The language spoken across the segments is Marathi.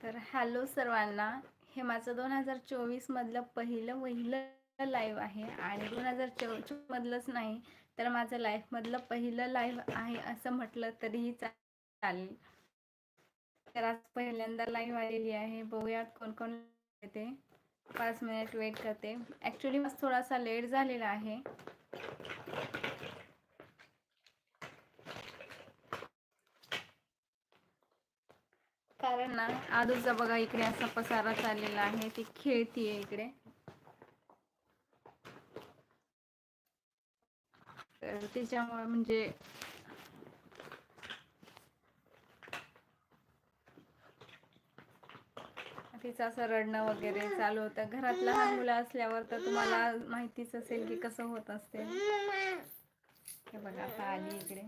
तर हॅलो सर्वांना. हे माझं दोन हजार चोवीसमधलं पहिलं पहिलं लाईव्ह आहे आणि दोन हजार चोवीसमधलंच नाही तर माझं लाईफमधलं पहिलं लाईव्ह आहे असं म्हटलं तरीही चालेल. तर आज पहिल्यांदा लाईव्ह आलेली आहे. बघूयात कोण कोण येते. पाच मिनिट वेट करते. ॲक्च्युली माझं थोडासा लेट झालेला आहे. कारण ना आजूचा बघा इकडे असा पसारा चाललेला आहे ती खेळतीये इकडे. तर त्याच्यामुळे म्हणजे तिचं असं रडणं वगैरे चालू होतं. घरात लहान मुलं असल्यावर तर तुम्हाला माहितीच असेल की कसं होत असते. हे बघा आता आली इकडे.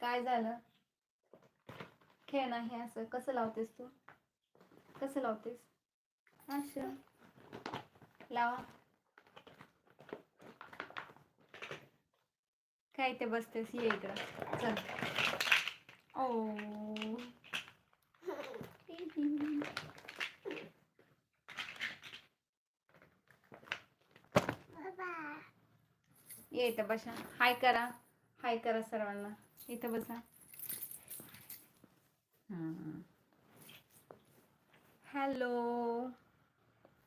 काय झालं? खेळ नाही असं. कसं लावतेस तू? कसं लावतेस? असं. लावा. काय ते बसतेस? ये इकडं. चल. ओ. ये इथं बसा. हाय करा. हाय करा सर्वांना. इथं बसा. हॅलो.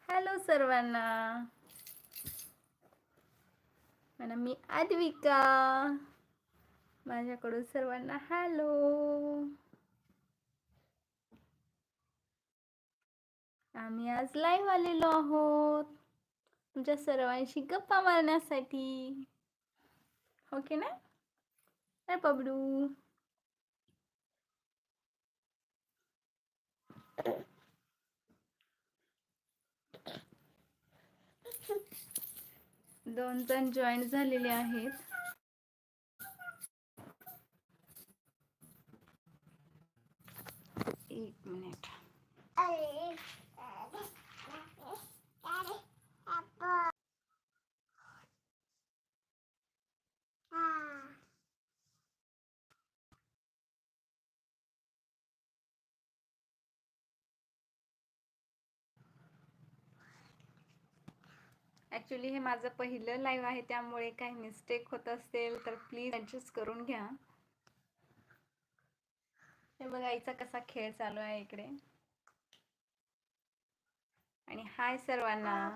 हॅलो सर्वांना. मॅडम मी आद्विका. माझ्याकडून सर्वांना हॅलो. आम्ही आज लाईव्ह आलेलो आहोत. तुमच्या सर्वांशी गप्पा मारण्यासाठी. हो ओके ना नाही? काय दोन जण जॉईन झालेले आहेत. एक मिनिट ॲक्च्युली हे माझं पहिलं लाईव्ह आहे त्यामुळे काही मिस्टेक होत असेल तर प्लीज ॲडजस्ट करून घ्या. हे बघा आईचा कसा खेळ चालू आहे इकडे. आणि हाय सर्वांना.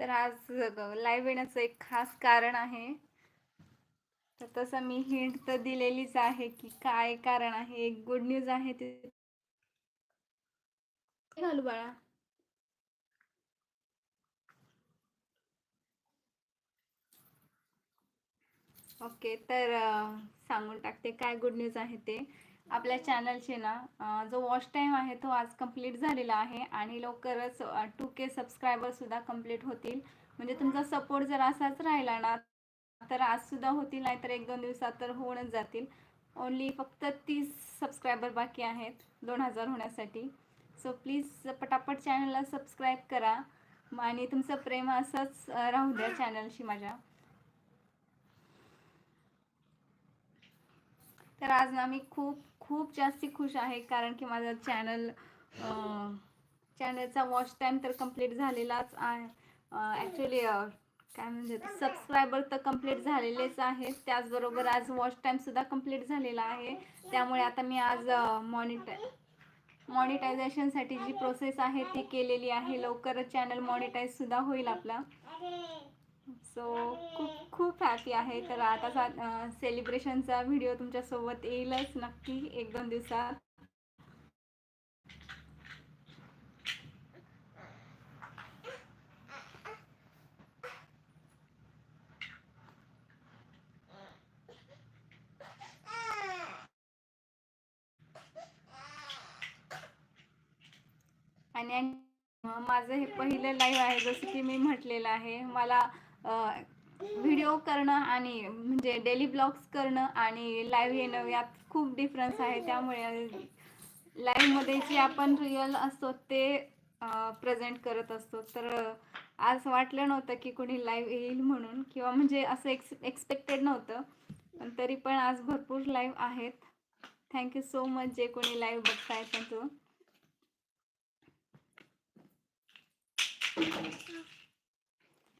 तर आज लाईव्ह येण्याचं एक खास कारण आहे. तर तसं मी हिंट तर दिलेलीच आहे की काय कारण आहे. एक गुड न्यूज आहे ते. घालू बाळा. ओके तर सांगून टाकते काय गुड न्यूज आहे ते. आपल्या चॅनलचे ना जो वॉच टाईम आहे तो आज कंप्लीट झालेला आहे आणि लवकरच टू के सबस्क्रायबरसुद्धा कंप्लीट होतील. म्हणजे तुमचा सपोर्ट जर असाच राहिला ना तर आजसुद्धा होतील नाही तर एक दोन दिवसात तर होऊनच जातील. ओनली फक्त तीस सबस्क्रायबर बाकी आहेत दोन हजार होण्यासाठी. सो प्लीज पटापट चॅनलला सबस्क्राईब करा. आणि तुमचं प्रेम असंच राहू द्या चॅनलशी माझ्या. तर आज ना मी खूप खूप जास्ती खुश आहे कारण की माझा चॅनल चॅनलचा वॉच टाईम तर कंप्लीट झालेलाच आहे. ॲक्च्युली काय म्हणजे सबस्क्रायबर तर कंप्लीट झालेलेच आहेत. त्याचबरोबर आज वॉच टाईमसुद्धा कंप्लीट झालेला आहे. त्यामुळे आता मी आज मॉनिटाय मॉनिटायझेशनसाठी जी प्रोसेस आहे ती केलेली आहे. लवकरच चॅनल मॉनिटाईजसुद्धा होईल आपला. सो खूप खूप हॅपी आहे. तर आता सेलिब्रेशनचा व्हिडिओ तुमच्यासोबत येईलच नक्की एक दोन दिवसात. आणि माझं हे पहिलं लाईव्ह आहे जसं की मी म्हटलेलं आहे. मला व्हिडिओ करणं आणि म्हणजे डेली ब्लॉग्स करणं आणि लाईव्ह येणं यात खूप डिफरन्स आहे. त्यामुळे लाईव्हमध्ये जे आपण रिअल असतो ते प्रेझेंट करत असतो. तर आज वाटलं नव्हतं की कोणी लाईव्ह येईल म्हणून किंवा म्हणजे असं एक्स एक्सपेक्टेड नव्हतं. पण तरी पण आज भरपूर लाईव्ह आहेत. थँक्यू सो मच जे कोणी लाईव्ह बघताय त्यांचं.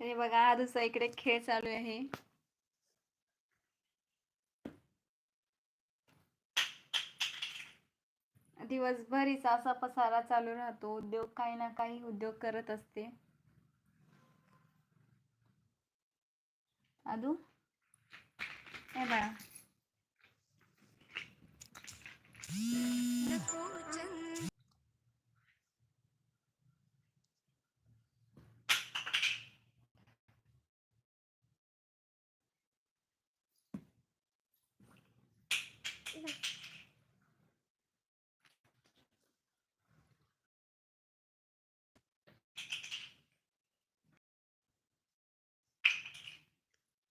हे बघा दुसरा इकडे खेळ चालू आहे. दिवसभरीचा असा पसारा चालू राहतो. उद्योग काही ना काही उद्योग करत असते. अदू? हे बघा.